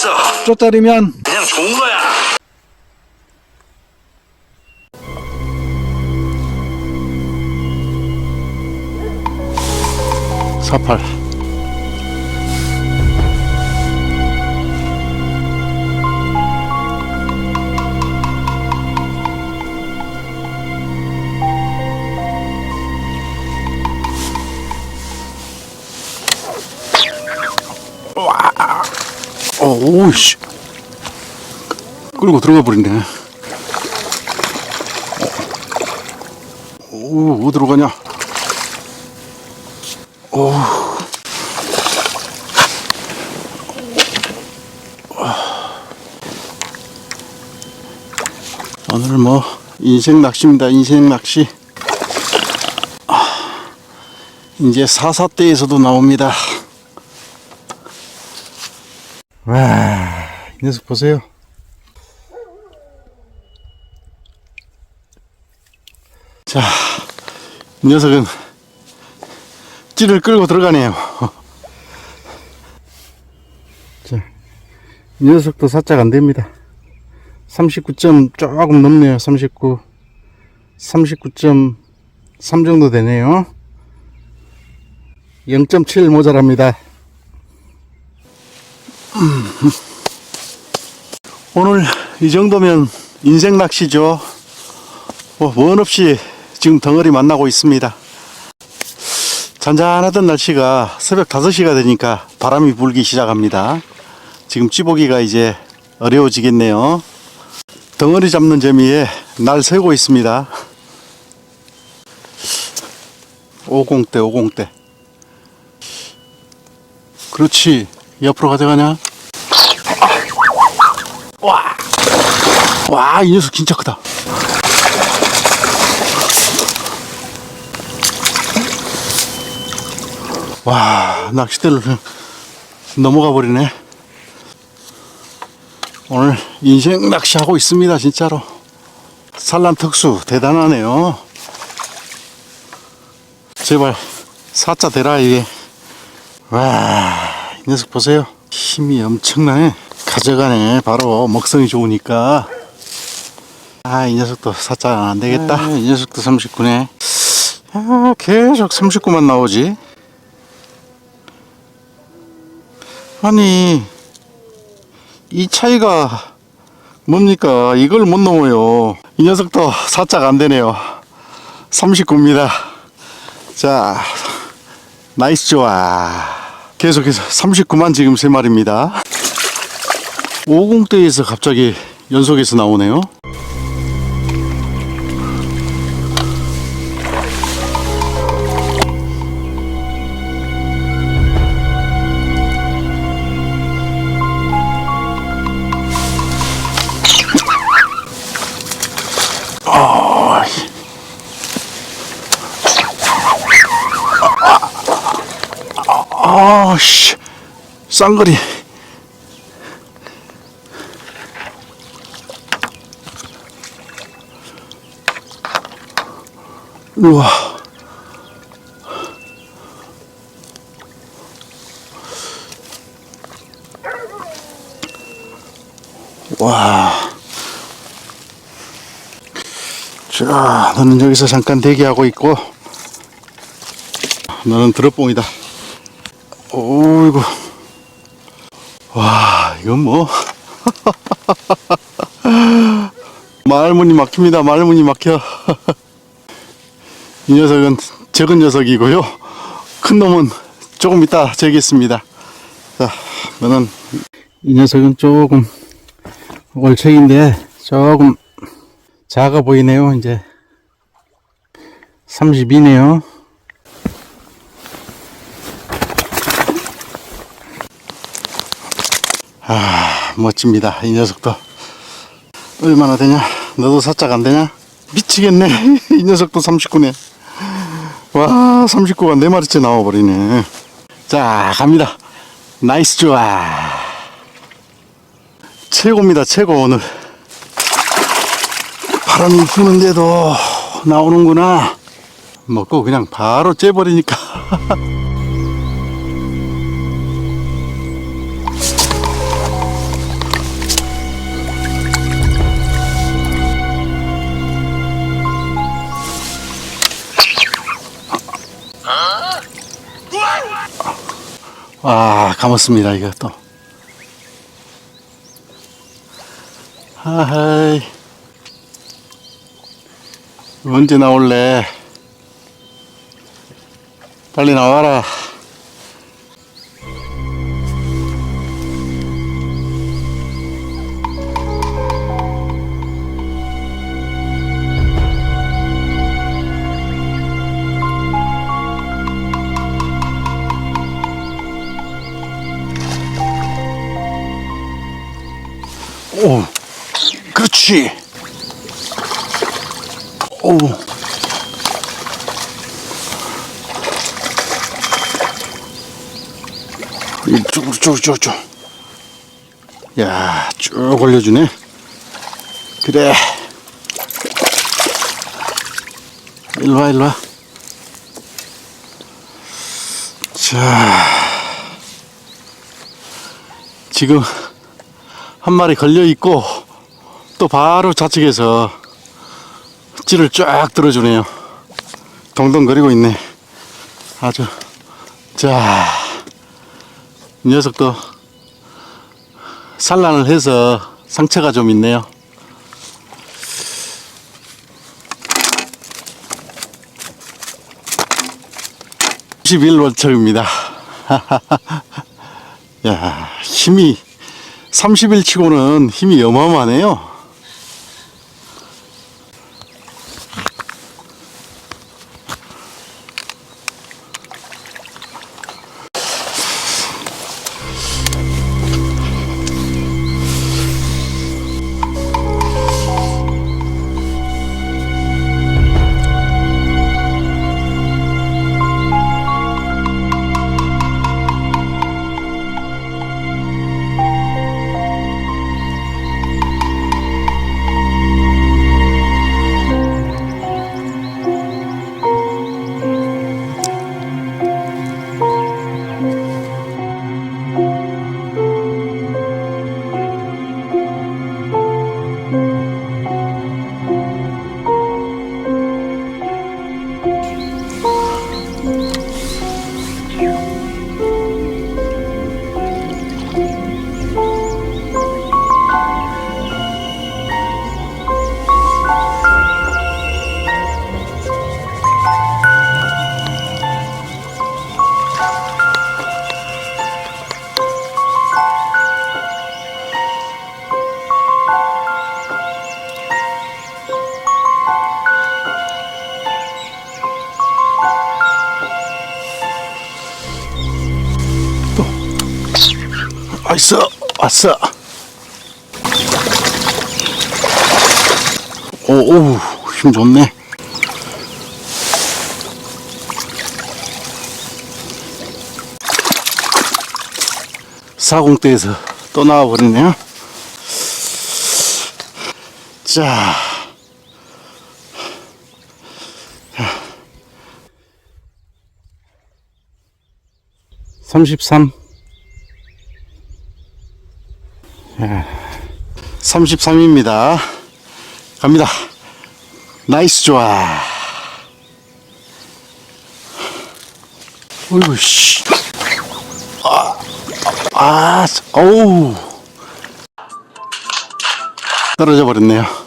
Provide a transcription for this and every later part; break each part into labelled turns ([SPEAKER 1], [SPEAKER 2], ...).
[SPEAKER 1] 됐어.
[SPEAKER 2] 쪼짜리면
[SPEAKER 1] 그냥 좋은 거야.
[SPEAKER 2] 사팔 오우씨 끌고 들어가 버리네. 오, 어디로 가냐? 오. 오늘 뭐 인생 낚시입니다. 인생 낚시. 아, 이제 사사대에서도 나옵니다. 와, 이 녀석 보세요. 자, 이 녀석은 찌를 끌고 들어가네요. 자, 이 녀석도 살짝 안 됩니다. 39점 조금 넘네요. 39. 39.3 정도 되네요. 0.7 모자랍니다. 음. 오늘 이 정도면 인생 낚시죠. 뭐, 원 없이 지금 덩어리 만나고 있습니다. 잔잔하던 날씨가 새벽 5시가 되니까 바람이 불기 시작합니다. 지금 찌보기가 이제 어려워지겠네요. 덩어리 잡는 재미에 날 새고 있습니다. 50대, 50대. 그렇지. 옆으로 가져가냐? 와! 와, 이 녀석 진짜 크다. 와, 낚싯대를 넘어가 버리네. 오늘 인생 낚시하고 있습니다, 진짜로. 산란 특수 대단하네요. 제발 사자 대라 이게. 와, 이 녀석 보세요. 힘이 엄청나네. 가져가네. 바로 먹성이 좋으니까. 아, 이 녀석도 사자 안 되겠다. 아, 이 녀석도 39네. 아, 계속 39만 나오지. 아니, 이 차이가 뭡니까? 이걸 못 넘어요. 이 녀석도 살짝 안 되네요. 39입니다. 자, 나이스 좋아. 계속해서 39만 지금 세 마리입니다. 50대에서 갑자기 연속해서 나오네요. 아, 씨, 쌍거리. 우와. 와. 자, 너는 여기서 잠깐 대기하고 있고, 너는 드롭봉이다. 오이고. 와, 이건 뭐. 말문이 막힙니다. 말문이 막혀. 이 녀석은 적은 녀석이고요. 큰 놈은 조금 이따 재겠습니다. 자, 너는 이 녀석은 조금 올책인데 조금 작아 보이네요. 이제 32네요. 아, 멋집니다. 이 녀석도. 얼마나 되냐? 너도 살짝 안 되냐? 미치겠네. 이 녀석도 39네. 와, 39가 네 마리째 나와버리네. 자, 갑니다. 나이스 좋아. 최고입니다. 최고, 오늘. 바람이 부는데도 나오는구나. 먹고 그냥 바로 째버리니까. 와, 감았습니다, 또. 하하이. 언제 나올래? 빨리 나와라. 오, 그렇지. 오. 이쪽으로, 쭉, 쭉, 쭉. 야, 쭉 올려주네. 그래. 일로 와, 일로 와. 자. 지금 한 마리 걸려 있고 또 바로 좌측에서 찌를 쫙 들어주네요. 동동거리고 있네. 아주 자, 이 녀석도 산란을 해서 상처가 좀 있네요. (11월철입니다) 야 힘이 30일 치고는 힘이 어마어마하네요. 왔어, 왔어. 오, 오, 힘 좋네. 사공대에서 또 나와버리네요. 자. 33 33입니다. 갑니다. 나이스 좋아. 어이구, 씨. 아, 아, 어우. 떨어져 버렸네요.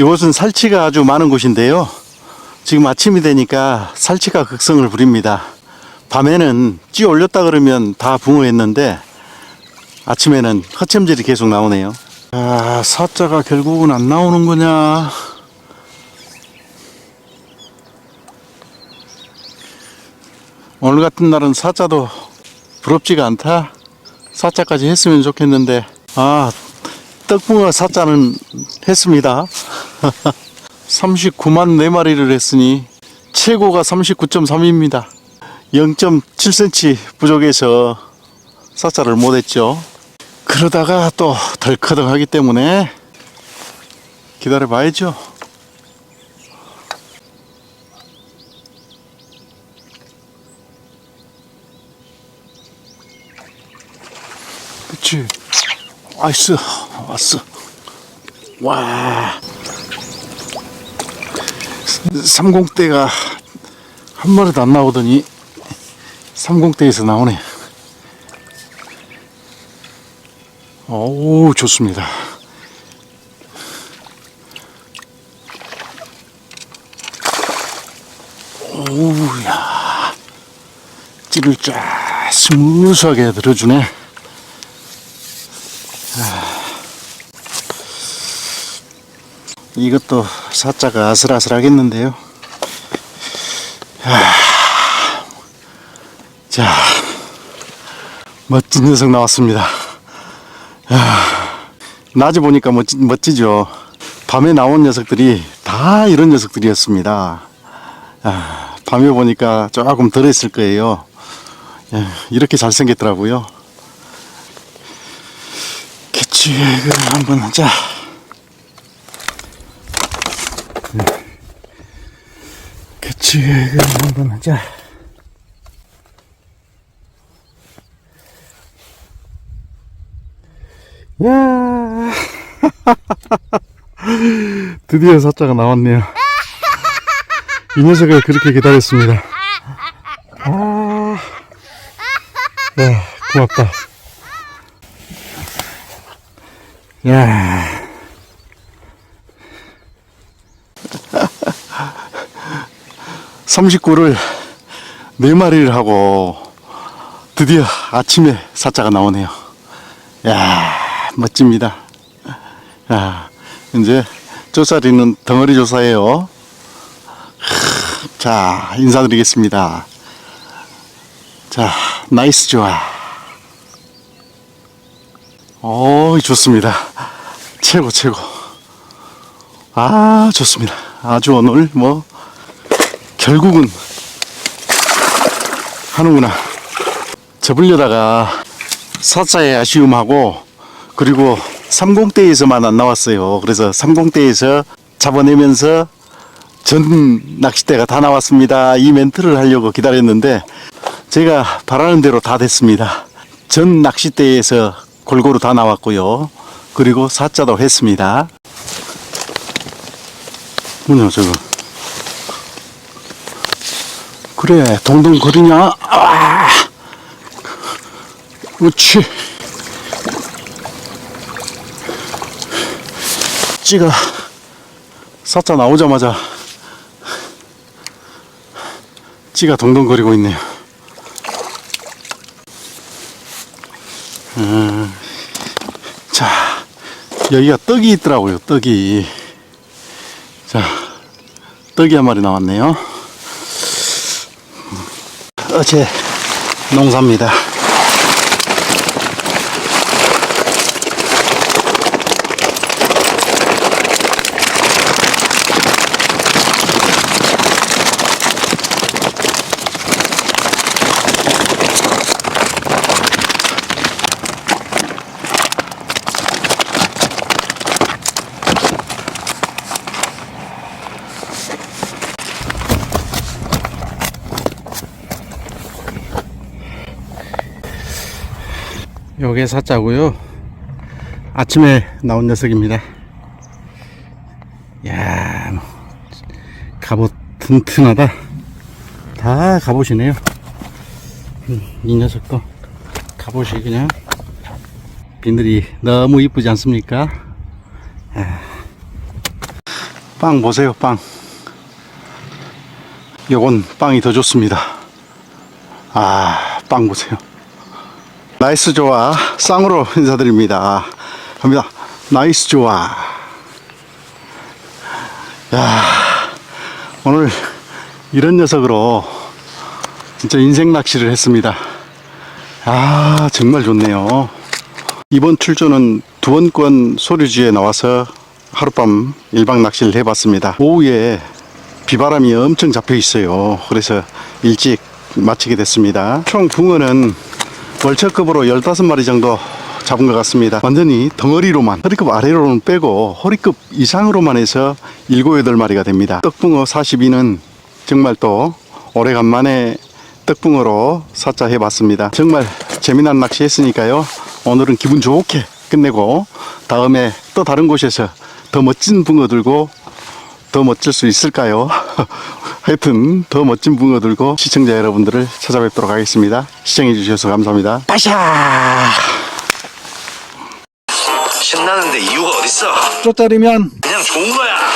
[SPEAKER 2] 이곳은 살치가 아주 많은 곳인데요. 지금 아침이 되니까 살치가 극성을 부립니다. 밤에는 찌 올렸다 그러면 다 붕어했는데 아침에는 허챔질이 계속 나오네요. 아, 사자가 결국은 안 나오는 거냐? 오늘 같은 날은 사자도 부럽지가 않다. 사자까지 했으면 좋겠는데, 아, 떡붕어 사자는 했습니다. 39만 4마리를 했으니 최고가 39.3입니다. 0.7cm 부족해서 사자를 못했죠. 그러다가 또 덜커덕하기 때문에 기다려 봐야죠. 그치. 아이스. 왔어. 와. 30대가 한 마리도 안 나오더니 30대에서 나오네. 오, 좋습니다. 오우야. 찌를 쫙 스무스하게 들어주네. 이것도 사자가 아슬아슬하겠는데요. 하, 자, 멋진 녀석 나왔습니다. 하, 낮에 보니까 멋지, 멋지죠. 밤에 나온 녀석들이 다 이런 녀석들이었습니다. 아, 밤에 보니까 조금 덜 했을 거예요. 예, 이렇게 잘생겼더라고요. 개치획을 한번 하자. 개치획을 한번 하자. 야 드디어 사자가 나왔네요. 이 녀석을 그렇게 기다렸습니다. 아, 야, 고맙다. 야. 삼십구를 네 마리를 하고 드디어 아침에 사자가 나오네요. 야, 멋집니다. 야, 이제 조사리는 덩어리 조사예요. 자, 인사드리겠습니다. 자, 나이스 좋아. 오, 좋습니다. 최고, 최고. 아, 좋습니다. 아주 오늘 뭐, 결국은 하는구나. 접으려다가 사자의 아쉬움하고, 그리고 30대에서만 안 나왔어요. 그래서 30대에서 잡아내면서 전 낚싯대가 다 나왔습니다. 이 멘트를 하려고 기다렸는데 제가 바라는 대로 다 됐습니다. 전 낚싯대에서 골고루 다 나왔고요. 그리고 사자도 했습니다. 뭐냐 저거. 그래 동동 거리냐? 아! 그렇지. 찌가 사자 나오자마자 찌가 동동거리고 있네요. 음, 자, 여기가 떡이 있더라고요, 떡이. 자, 떡이 한 마리 나왔네요. 어제 농사입니다. 요게 사자고요. 아침에 나온 녀석입니다. 야, 뭐, 갑옷 튼튼하다. 다 갑옷이네요. 음, 이 녀석도 갑옷이 그냥 비늘이 너무 이쁘지 않습니까? 아. 빵 보세요, 빵. 요건 빵이 더 좋습니다. 아, 빵 보세요. 나이스 좋아 쌍으로 인사드립니다. 갑니다. 나이스 좋아. 야 오늘 이런 녀석으로 진짜 인생 낚시를 했습니다. 아 정말 좋네요. 이번 출조는 두 번권 소류지에 나와서 하룻밤 일박 낚시를 해봤습니다. 오후에 비바람이 엄청 잡혀 있어요. 그래서 일찍 마치게 됐습니다. 총 붕어는 월척급으로 15마리 정도 잡은 것 같습니다. 완전히 덩어리로만 허리급 아래로는 빼고 허리급 이상으로만 해서 7, 8마리가 됩니다. 떡붕어 42는 정말 또 오래간만에 떡붕어로 사자 해봤습니다. 정말 재미난 낚시 했으니까요. 오늘은 기분 좋게 끝내고 다음에 또 다른 곳에서 더 멋진 붕어 들고 더 멋질 수 있을까요? 하여튼 더 멋진 붕어 들고 시청자 여러분들을 찾아뵙도록 하겠습니다. 시청해 주셔서 감사합니다. 빠샤!
[SPEAKER 1] 신나는데 이유가 어딨어?
[SPEAKER 2] 쪼짜리면
[SPEAKER 1] 그냥 좋은 거야.